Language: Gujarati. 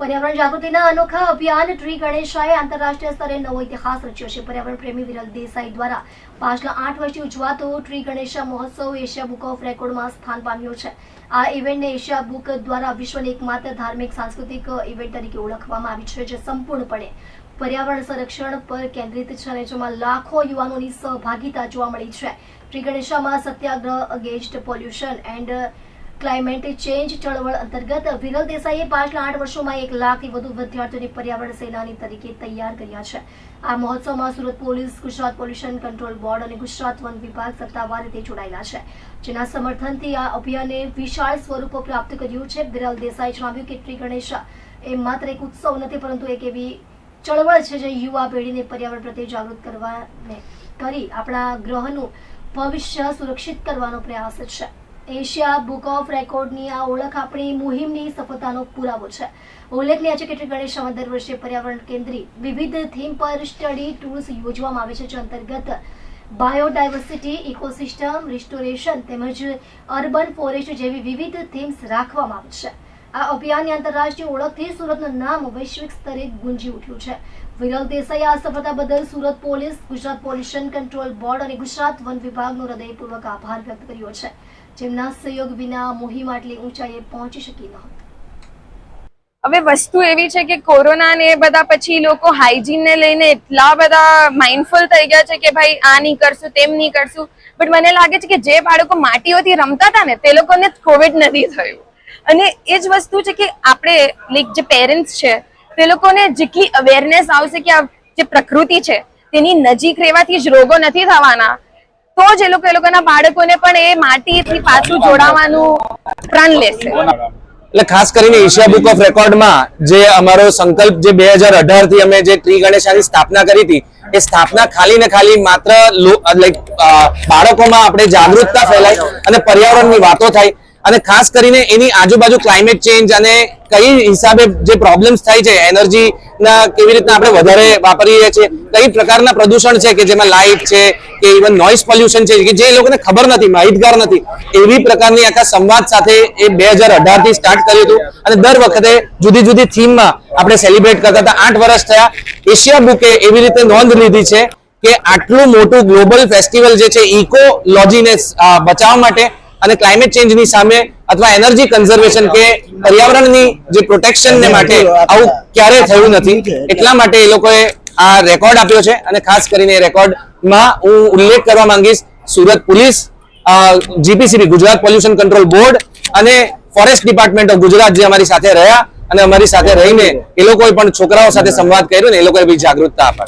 પર્યાવરણ જાગૃતિના અનોખા અભિયાન ટ્રી ગણેશાએ આંતરરાષ્ટ્રીય સ્તરે નવો ઇતિહાસ રચ્યો છે. પર્યાવરણ પ્રેમી વિરલ દેસાઈ દ્વારા પાછલા આઠ વર્ષથી ઉજવાતો ટ્રી ગણેશા મહોત્સવ એશિયા બુક ઓફ રેકોર્ડમાં સ્થાન પામ્યો છે. આ ઇવેન્ટને એશિયા બુક દ્વારા વિશ્વની એકમાત્ર ધાર્મિક સાંસ્કૃતિક ઇવેન્ટ તરીકે ઓળખવામાં આવી છે, જે સંપૂર્ણપણે પર્યાવરણ સંરક્ષણ પર કેન્દ્રિત છે અને જેમાં લાખો યુવાનોની સહભાગિતા જોવા મળી છે. ટ્રી ગણેશામાં સત્યાગ્રહ, against, pollution and climate change ચળવળ અંતર્ગત વિરલ દેસાઈએ પાછલા આઠ વર્ષોમાં એક લાખથી વધુ વિદ્યાર્થીઓને પર્યાવરણ સેનાની તરીકે તૈયાર કર્યા છે. આ મહોત્સવમાં Surat police, Gujarat pollution control board અને ગુજરાત વન વિભાગ સત્તાવાર રીતે જોડાયેલા છે. જેના સમર્થનથી આ અભિયાને વિશાળ સ્વરૂપ પ્રાપ્ત કર્યું છે. વિરલ દેસાઈએ જણાવ્યું કે ટ્રી ગણેશ એ માત્ર એક ઉત્સવ નથી, પરંતુ એક એવી ચળવળ છે જે યુવા પેઢીને પર્યાવરણ પ્રત્યે જાગૃત કરવાને કરી આપણા ગ્રહનું ભવિષ્ય સુરક્ષિત કરવાનો પ્રયાસ છે. એશિયા બુક ઓફ રેકોર્ડની આ ઓળખ આપણી મુહિમની સફળતાનો પુરાવો છે. ઉલ્લેખનીય છે કે ગણેશામાં દર વર્ષે પર્યાવરણ કેન્દ્રી વિવિધ થીમ પર સ્ટડી ટૂર્સ યોજવામાં આવે છે, જે અંતર્ગત બાયોડાયવર્સિટી ઇકોસિસ્ટમ રિસ્ટોરેશન તેમજ અર્બન ફોરેસ્ટ જેવી વિવિધ થીમ્સ રાખવામાં આવે છે. આ અભિયાનની આંતરરાષ્ટ્રીય ઓળખથી સુરતનું નામ વૈશ્વિક સ્તરે ગુંજી ઉઠ્યું છે. વિરલ દેસાઈ આ સફળતા બદલ Surat police, Gujarat pollution control board અને ગુજરાત વન વિભાગનો હૃદયપૂર્વક આભાર વ્યક્ત કર્યો છે. જેમના સહયોગ વિના મોહિમ આટલી ઊંચાઈએ પહોંચી શકી ન હવે વસ્તુ એવી છે કે કોરોના ને બધા પછી લોકો હાઇજીન ને લઈને એટલા બધા માઇન્ડફુલ થઈ ગયા છે કે ભાઈ આ નહીં કરશું, તેમ નહીં કરશું. બટ મને લાગે છે કે જે બાળકો માટીઓથી રમતા હતા ને, તે લોકોને કોવિડ નથી થયું. અને એ જ વસ્તુ છે કે આપણે લાઈક જે પેરેન્ટ્સ છે, તે લોકોને જેટલી અવેરનેસ આવશે કે આ જે પ્રકૃતિ છે, તેની નજીક રહેવાથી જ રોગો નથી થવાના, તો જ એ લોકો, એ લોકોના બાળકોને પણ એ માટીથી પાછું જોડાવાનું પ્રણ લેશે. એટલે ખાસ કરીને એશિયા બુક ઓફ રેકોર્ડમાં જે અમારો સંકલ્પ જે બે હજાર અઢારથી અમે જે ટ્રી ગણેશાની સ્થાપના કરી હતી, એ સ્થાપના ખાલી ને ખાલી માત્ર લાઈક બાળકોમાં આપણે જાગૃતતા ફેલાય અને પર્યાવરણની વાતો થાય અને ખાસ કરીને એની આજુબાજુ ક્લાઇમેટ ચેન્જ અને કઈ હિસાબે જે પ્રોબ્લેમ્સ થાય છે એનર્જી ના કેવી રીતના આપણે વધારે વાપરીએ છીએ, કઈ પ્રકારના પ્રદૂષણ છે કે જેમાં લાઇટ છે, કે ઇવન નોઇઝ પોલ્યુશન છે, કે જે લોકોને ખબર નથી, માહિતગાર નથી, એવી પ્રકારની આખા સંવાદ સાથે એ બે હજાર અઢારથી સ્ટાર્ટ કર્યું હતું. અને દર વખતે જુદી જુદી થીમમાં આપણે સેલિબ્રેટ કરતા હતા. આઠ વર્ષ થયા, એશિયા બુકે એવી રીતે નોંધ લીધી છે કે આટલું મોટું ગ્લોબલ ફેસ્ટિવલ જે છે ઇકોલોજીને બચાવવા માટે અને ક્લાઇમેટ ચેન્જની સામે અથવા એનર્જી કન્ઝર્વેશન કે પર્યાવરણની જે પ્રોટેક્શન ને માટે આવું ક્યારે થયું નથી. એટલા માટે એ લોકોએ આ રેકોર્ડ આપ્યો છે અને ખાસ કરીને એ રેકોર્ડમાં હું ઉલ્લેખ કરવા માંગીશ Surat police GPCB Gujarat pollution control board અને ફોરેસ્ટ ડિપાર્ટમેન્ટ ઓફ ગુજરાત જે અમારી સાથે રહ્યા અને અમારી સાથે રહીને એ લોકોએ પણ છોકરાઓ સાથે સંવાદ કર્યો ને એ લોકોએ બી જાગૃતતા આપી.